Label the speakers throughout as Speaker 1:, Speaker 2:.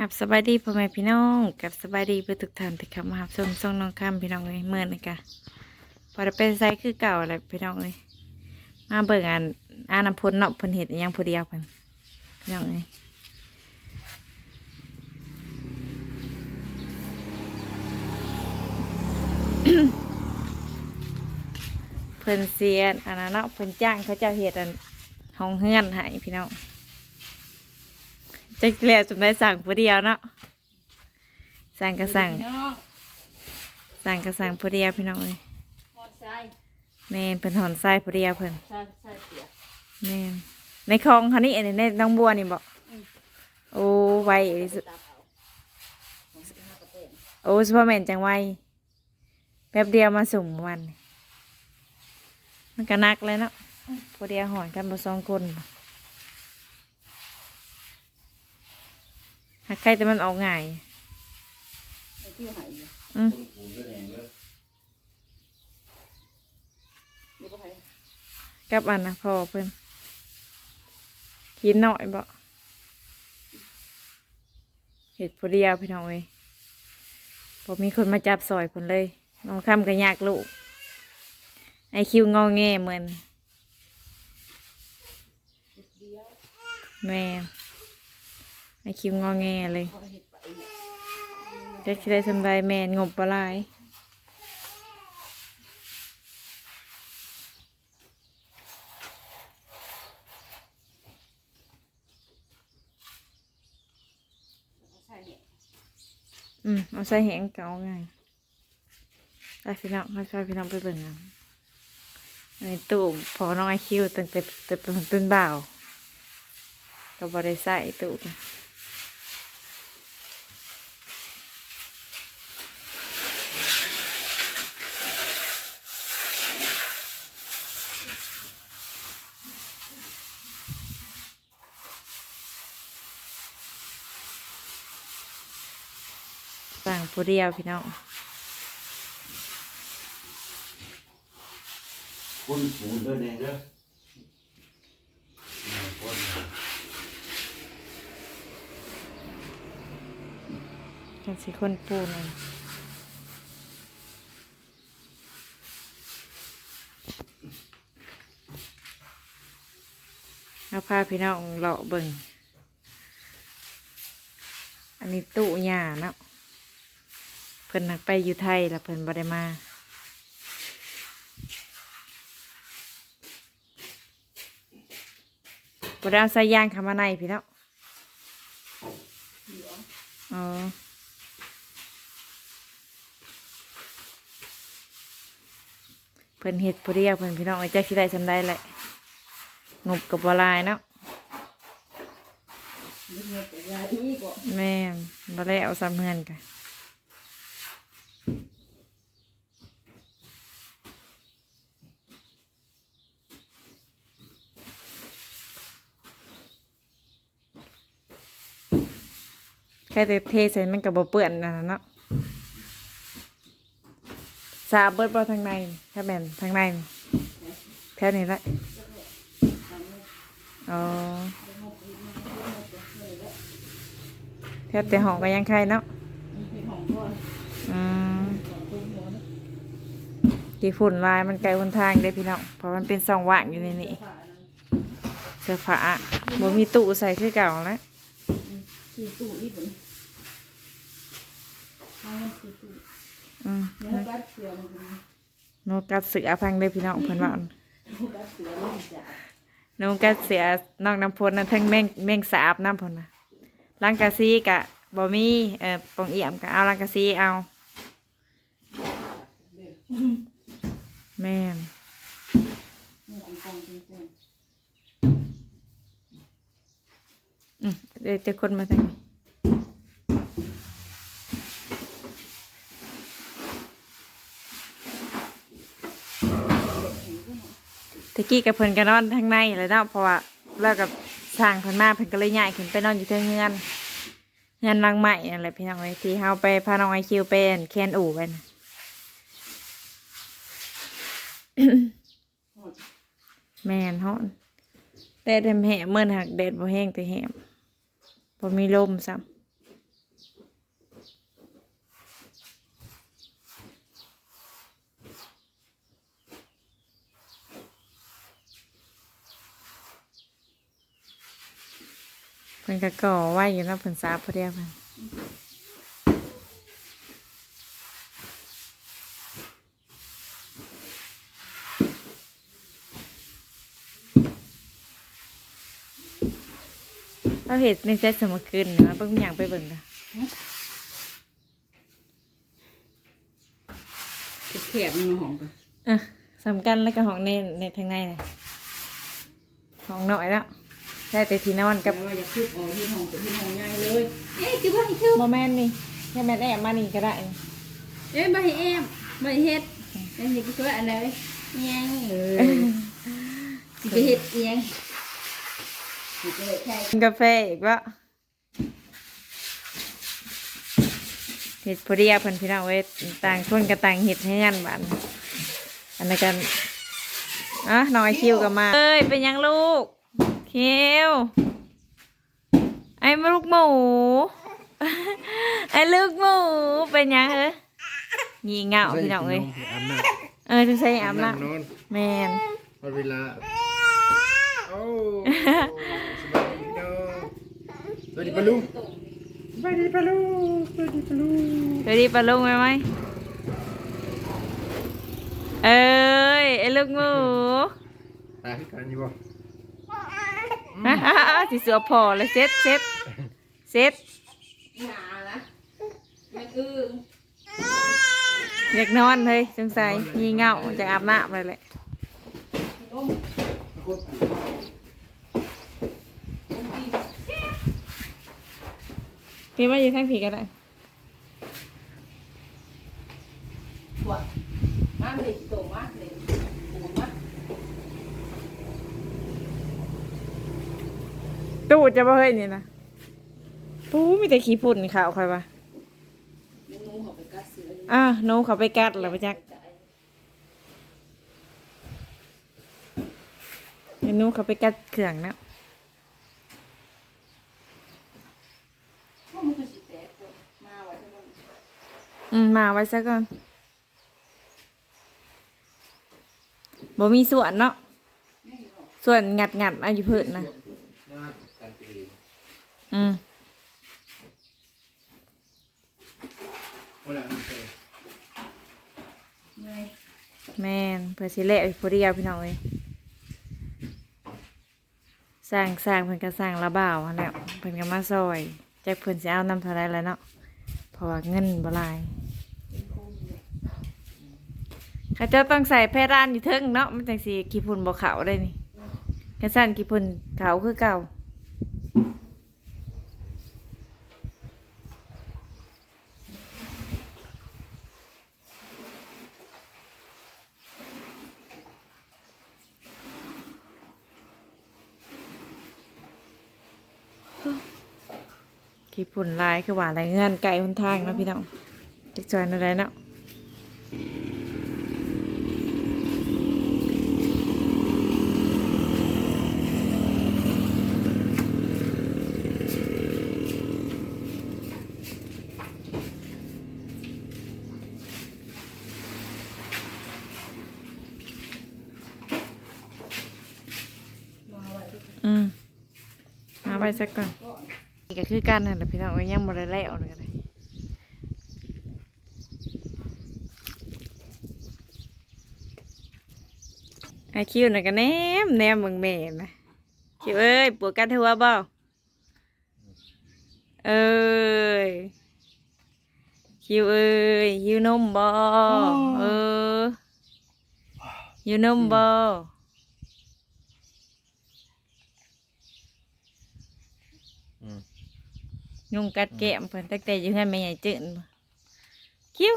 Speaker 1: กับสบายดีพ่อแม่พี่น้องกับสบายดีเพื่อทุกท่านที่เข้ามารับชมช่องน้องคำพี่น้องเลยเมื่อนี่กะพอได้เป็นไซคือเก่าแหละพี่น้องเลยมาเบิ่งานอ่าน้ำพ้นเนาะพิ่นเห็ดยังผู้เดียวเพิ่นพี่น้องเลยเพิ่นเสียนอันนั้นเนาะเพิ่นจ้างเขาเจ้าเห็ดอันห้องเฮือนให้พี่น้อง จะเกลียจนได้สั่งผู้เดียวเนาะสั่งก็สั่ง
Speaker 2: พี่น้อง
Speaker 1: สั่งก็สั่งผู้เดียวพี่น้องเลย
Speaker 2: มอดทราย
Speaker 1: แม่นเพิ่นหอนไส้ผู้เดียวเพิ่น
Speaker 2: ทรายทรายเปียก
Speaker 1: แม่นในคลองเขานี่อันนี้ในน้องบัวนี่บอก
Speaker 2: อืม
Speaker 1: โอ้ไวที่สุด
Speaker 2: ตับเอาของที่ห้ากระเต้น
Speaker 1: โอ้ซูเปอร์แมนจังไวแป๊บเดียวมาสุ่มวันนี่มันก็นักเลยเนาะผู้เดียวหอนกันบ่สองคน หากใครแต่มันออกง่าย
Speaker 2: ไอ้ที่หายอยู่
Speaker 1: อืม
Speaker 2: นี่ก็ให้
Speaker 1: กับอันนะพ่อเพิ่นกินหน่อยบ่เห็ดผู้เดียวพี่น้องเอ้ยพอมีคนมาจับซอยคนเลยน้องคำก็ยากลูกไอคิวงอแงเหมือน
Speaker 2: เดียว
Speaker 1: แม่ ไอคิวงอแงเลยจะคิดได้สำไรแม่งบปลาย
Speaker 2: เอาใส่เนี่ย
Speaker 1: อืมเอาใส่แหงเก่าไงไปพี่น้องไปช่วยพี่น้องไปเบิ่งกันในตู้พอน้องไอคิวตั้งแต่แต่เป็นต้นบ่าวก็บริใส่ตู้ ผู้เดียวพี่น้อง
Speaker 3: คนสูงเด้อแดงเด้อเออคน
Speaker 1: จังสิคนปูนนเอาพาพี่น้องเลาะเบิ่งอันนี้ตู้หญ้าเนาะ เพิ่นนักไปอยู่ไทยแล้วเพิ่นบ่ได้มาบ่ได้เอาสายยางเข้ามาในพี่เนาะ
Speaker 2: เหลือง
Speaker 1: อ๋อเพิ่นเฮ็ดผู้เดียวเพิ่นพี่น้องไอ้แจ็คสิได้สำได้แหละงบกับบ่หลายเนาะ
Speaker 2: นี่เงแต่ยาอีกบ่
Speaker 1: แม่นบ่ได้เอาซ้ำเฮือนกัน ค่แต่เทใส่มันก็บ่เปื้อนนั่นนะเนาะสาบเบิดบ่ทางในถ้าแม่นทางในแค่นี้ละอ๋อแค่แต่ห้องก็ยังใครเนาะ
Speaker 2: อื
Speaker 1: มกี่ฝุ่นลายมันไกลคนทางเด้พี่น้องเพราะมันเป็นซองว่างอยู่ในนี้เสื้อผ้าบ่มีตู้ใส่คือเก่าแล้ว
Speaker 2: ตู้อีกเหมือนเอามันคือตู้
Speaker 1: อืม
Speaker 2: เนื้อกัดเสือมันเป็น
Speaker 1: โนกัดเสือพังเลยพี่น้องเพิ่นว่า
Speaker 2: เนื้อกัดเสือมันจะ
Speaker 1: โนกัดเสือนอกน้ำพลนะทั้งแมงแมงสาบน้ำพลนะลังกะซีกะบ่มีเอ่อปองเอี่ยมกะเอาลังกะซีเอาแม่น
Speaker 2: นี่ของกองจริง
Speaker 1: อืมเดี๋ยวจะคนมาทางนี้ ตะกี้กับเพิ่นก็นอนทางในเลยเนาะเพราะว่าแล้วกับสร้างเพิ่นมาเพิ่นก็เลยย้ายขึ้นไปนอนอยู่เทิงเงินเงินหลังใหม่นั่นแหละพี่น้องไอ้ยที่เฮาไปพาน้องไอคิวไปอั่นแคนอู่ไปนะแม่นฮอนแต่เดมแหมเมื่อนหักแดดบ่แห้งแต่แหมบ่มีลมซ้ำ พิ่นก็ก่อไว้อยู่เนาะเพิ่นสาพอดียวเพิ่นเราเห็ดในเซตสมคืนนะเบิ่งอย่างไปเบิ่งกัน
Speaker 2: แคบๆมันหอมกัน
Speaker 1: อะสำคัญแล้วก็ห้องในในทางในนะห้องน้อยแล้ว ใช่แต่ที่นอน
Speaker 2: กั
Speaker 1: กั
Speaker 2: บบว่าอย่าคืบออกที่ห้องกับที่ห้องใหญ่เลย เอ๊ะคือว่าให้คืบ
Speaker 1: โมแมนนี่แค่แม่นแอบมานี่ก็ได้
Speaker 2: เอ๊ะบ่ให้แอมบ่ให้เฮ็ดนั่นนี่ก็คืออันไหนแยงเออสิไปเฮ็ดเอียงสิไปเฮ็ดแค่
Speaker 1: กินกาแฟอีกวะเห็ดพอดีอะเพิ่นพี่น้องเว้ยต่างคนกับต่างเห็ดให้ยันบานอันนั้นกันอะน้อยคิวกับมาเอ้ยเป็นยังลูก คิวไอ้ลูกหมู ไอ้ลูกหมู เป็นยังเหรองี่เง่าพี่น้องเอ้ย
Speaker 4: อาบน้
Speaker 1: เออจะใส่ำอาบน้
Speaker 4: นอนำ
Speaker 1: แมน
Speaker 4: พอเวลาโอ้สบายดีพี่น้องสวัสดีปะลุงสวัสดีปะลุงสวัสดีปะลุง
Speaker 1: เคยดีปลาลุงไหมไหมเอ้ยไอ้ลูกหมู
Speaker 4: ตาขึ้นกันอยู่บ่
Speaker 1: อะอะอะสิเสือพอเลยเซ็ตเซ็ตเซ็ต
Speaker 2: หนาละมันอึ้ง
Speaker 1: อยากนอนเลยสงสัยงี่เง่าจะอาบน้ำเลยแหละ
Speaker 2: ต้ม
Speaker 1: พี่มาอยู่ข้างผีก็ได้
Speaker 2: ปวดมากเลยโตมากเลยปูมาก
Speaker 1: ตู้จะบ่เฮ้ยนี่นะปูมีแต่ขี้ฝุ่นขาวใครวะ
Speaker 2: มันงูเขาไปกัดเสือ
Speaker 1: อะหนูเขาไปกัดแล้วไปจักเดี๋ยวหนูเขาไปกัดเครื่องนะ
Speaker 2: พวกมันก็สิแตกตัวมาไว้ทั้งหมด
Speaker 1: อืมมาไว้ซะก่อนบ่มีส่วนเนาะส่วนงัดงัดๆเอาอยู่เพิ่นนะ
Speaker 4: น่ากันตี
Speaker 1: อืมแม่นเพื่อสิเละพอดีเอาพี่น้องเอ้ยสร้างสร้างเพิ่นก็สร้างระบ่าวหั่นแหล้วเพิ่นก็มาซอยจักเพิ่นสิเอานำเท่าไรแล้วเนาะเพราะว่าเงินบ่หลายเขาเจ้าต้องใส่แพร่านอยู่เทิงเนาะมันจังสิขี้ฝุ่นบ่ขาวได้นี่กันสั่นขี้ฝุ่นขาวคือเก่า ขี้ฝุ่นลายคือว่าอะไรเงื่อนไก่หนทางเนาะพี่น้องจักจอยอะไรเนาะ มาไปสักก่อนนี่ก็คือกันนั่นแหละพี่น้องเอ้ยยังบ่ได้แล้วเลยก็ได้ไอคิวน่ะก็แนมแนมเบิ่งแม่นะคิวเอ้ยปวดกันหัวบ่เอ้ยคิวเอ้ยหิวนมบ่เออหิวนมบ่
Speaker 4: อืม
Speaker 1: ยุงกัดแก้มเพิ่นตั้งแต่อยู่ให้แม่ใหญ่จืดบ่คิ้ว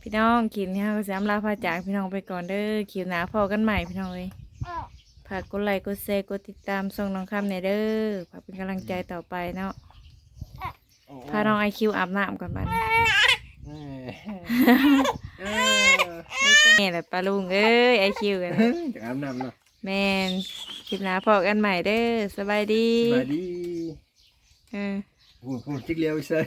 Speaker 1: พี่น้องคิวนี้ก็สามลาพาจากพี่น้องไปก่อนเด้อคิวหนาพอกันใหม่พี่น้องเอ้ยฝากกดไลค์กดแชร์กดติดตามส่งน้องคำในเด้อฝากเป็นกำลังใจต่อไปเนาะพาน้องไอคิวอาบน้ำก่อนบ้าน
Speaker 4: เอ้ยเออ
Speaker 1: นี่แหละปลาลุงเอ้ยไอคิวกัน
Speaker 4: จะอาบน้ำเนาะ
Speaker 1: แมนคลิปหนาพอกันใหม่เด้อสบายดี
Speaker 4: สบายดี
Speaker 1: เออ
Speaker 4: พูดพูดจิกเลี้ยวใส่